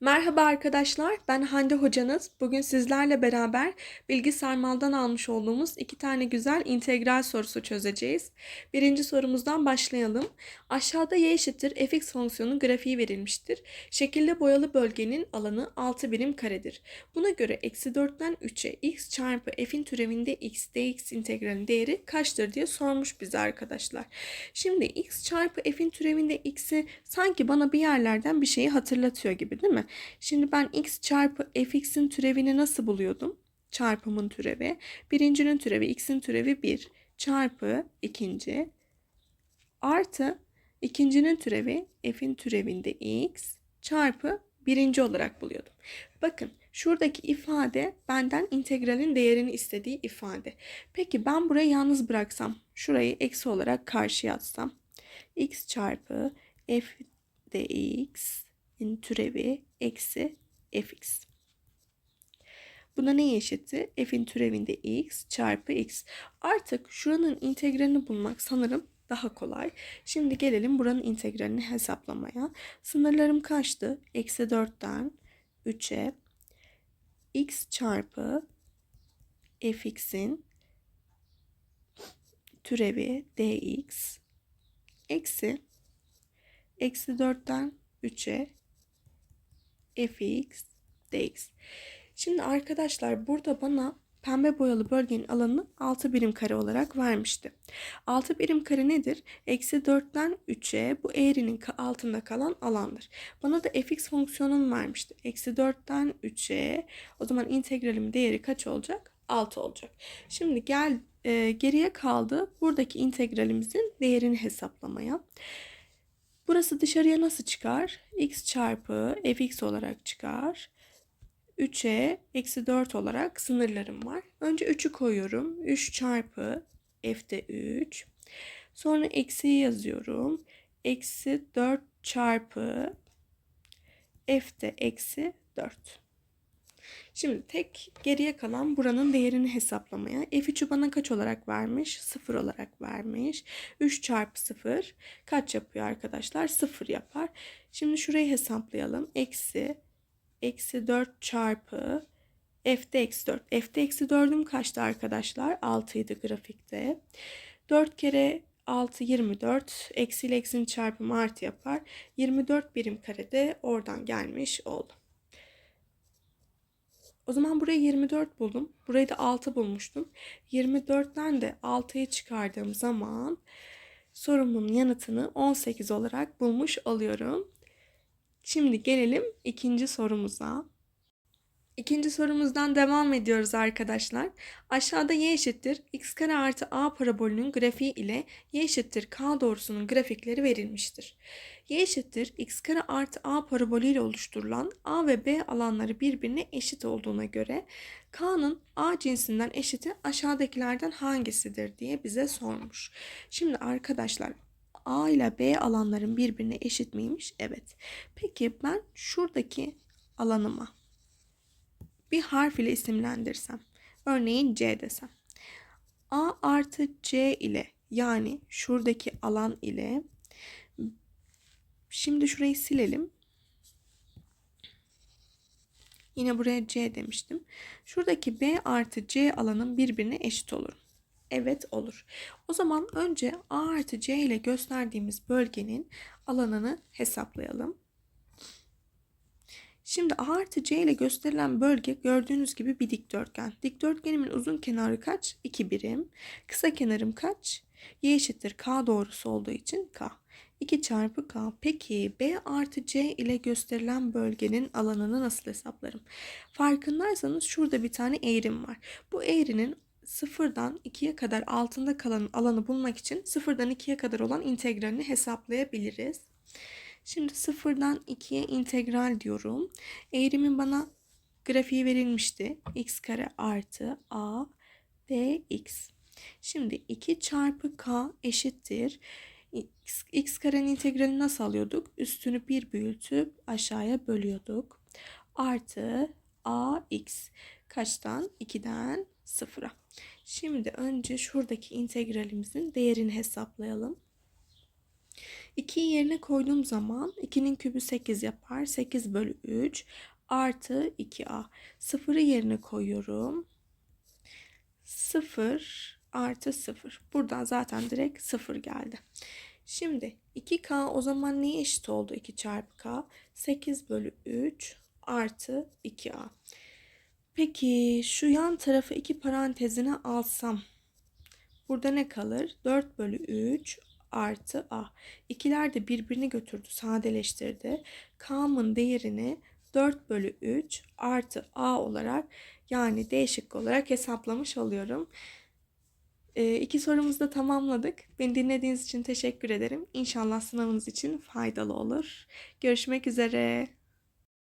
Merhaba arkadaşlar, ben Hande hocanız. Bugün sizlerle beraber Bilgi Sarmal'dan almış olduğumuz iki tane güzel integral sorusu çözeceğiz. Birinci sorumuzdan başlayalım. Aşağıda y eşittir fx fonksiyonun grafiği verilmiştir. Şekilde boyalı bölgenin alanı 6 birim karedir. Buna göre eksi 4'ten 3'e x çarpı f'in türevinde x dx integralin değeri kaçtır diye sormuş bize arkadaşlar. Şimdi x çarpı f'in türevinde x'i sanki bana bir yerlerden bir şeyi hatırlatıyor gibi değil mi? Şimdi ben x çarpı fx'in türevini nasıl buluyordum? Çarpımın türevi. Birincinin türevi x'in türevi 1 çarpı ikinci artı ikincinin türevi f'in türevinde x çarpı birinci olarak buluyordum. Bakın şuradaki ifade benden integralin değerini istediği ifade. Peki ben burayı yalnız bıraksam, şurayı eksi olarak karşıya atsam. x çarpı f dx türevi eksi fx. Buna ne eşitti? F'in türevinde x çarpı x. Artık şuranın integralini bulmak sanırım daha kolay. Şimdi gelelim buranın integralini hesaplamaya. Sınırlarım kaçtı? Eksi 4'ten 3'e x çarpı fx'in türevi dx eksi eksi 4'ten 3'e fx dx. Şimdi arkadaşlar burada bana pembe boyalı bölgenin alanını 6 birim kare olarak vermişti. 6 birim kare nedir? Eksi 4'ten 3'e bu eğrinin altında kalan alandır. Bana da fx fonksiyonunu vermişti. Eksi 4'ten 3'e o zaman integralimin değeri kaç olacak? 6 olacak. Şimdi gel e, geriye kaldı buradaki integralimizin değerini hesaplamaya. Burası dışarıya nasıl çıkar? x çarpı fx olarak çıkar. 3'e eksi 4 olarak sınırlarım var. Önce 3'ü koyuyorum. 3 çarpı f'de 3. Sonra eksiyi yazıyorum. Eksi 4 çarpı f'de eksi 4. Şimdi tek geriye kalan buranın değerini hesaplamaya. F3'ü bana kaç olarak vermiş? 0 olarak vermiş. 3 çarpı 0 kaç yapıyor arkadaşlar? 0 yapar. Şimdi şurayı hesaplayalım. Eksi, eksi 4 çarpı f'de eksi 4. F'de eksi 4'üm kaçtı arkadaşlar? 6 idi grafikte. 4 kere 6 24 eksi ile eksinin çarpımı artı yapar. 24 birim karede oradan gelmiş oldu. O zaman burayı 24 buldum. Burayı da 6 bulmuştum. 24'ten de 6'yı çıkardığım zaman sorumun yanıtını 18 olarak bulmuş oluyorum. Şimdi gelelim ikinci sorumuza. İkinci sorumuzdan devam ediyoruz arkadaşlar. Aşağıda y eşittir x kare artı a parabolünün grafiği ile y eşittir k doğrusunun grafikleri verilmiştir. y eşittir x kare artı a parabolü ile oluşturulan a ve b alanları birbirine eşit olduğuna göre k'nın a cinsinden eşiti aşağıdakilerden hangisidir diye bize sormuş. Şimdi arkadaşlar a ile b alanların birbirine eşit miymiş? Evet. Peki ben şuradaki alanıma bir harf ile isimlendirsem. Örneğin C desem. A artı C ile yani şuradaki alan ile şimdi şurayı silelim. Yine buraya C demiştim. Şuradaki B artı C alanın birbirine eşit olur. Evet olur. O zaman önce A artı C ile gösterdiğimiz bölgenin alanını hesaplayalım. Şimdi A artı C ile gösterilen bölge gördüğünüz gibi bir dikdörtgen. Dikdörtgenimin uzun kenarı kaç? 2 birim. Kısa kenarım kaç? Y eşittir K doğrusu olduğu için K. 2 çarpı K. Peki B artı C ile gösterilen bölgenin alanını nasıl hesaplarım? Farkındaysanız şurada bir tane eğrim var. Bu eğrinin sıfırdan 2'ye kadar altında kalan alanı bulmak için sıfırdan 2'ye kadar olan integralini hesaplayabiliriz. Şimdi sıfırdan 2'ye integral diyorum. Eğrimin bana grafiği verilmişti. x kare artı a dx. Şimdi 2 çarpı k eşittir. X, x karenin integralini nasıl alıyorduk? Üstünü bir büyütüp aşağıya bölüyorduk. Artı ax kaçtan? 2'den 0'a. Şimdi önce şuradaki integralimizin değerini hesaplayalım. 2'yi yerine koyduğum zaman 2'nin kübü 8 yapar. 8 bölü 3 artı 2a. 0'ı yerine koyuyorum. 0 artı 0. Buradan zaten direkt 0 geldi. Şimdi 2k o zaman neye eşit oldu 2 çarpı k? 8 bölü 3 artı 2a. Peki şu yan tarafı iki parantezine alsam burada ne kalır? 4 bölü 3 artı a. İkiler de birbirini götürdü, sadeleştirdi. K'mın değerini 4 bölü 3 artı a olarak yani D şıkkı olarak hesaplamış oluyorum. Ee, iki sorumuzu da tamamladık. Beni dinlediğiniz için teşekkür ederim. İnşallah sınavınız için faydalı olur. Görüşmek üzere.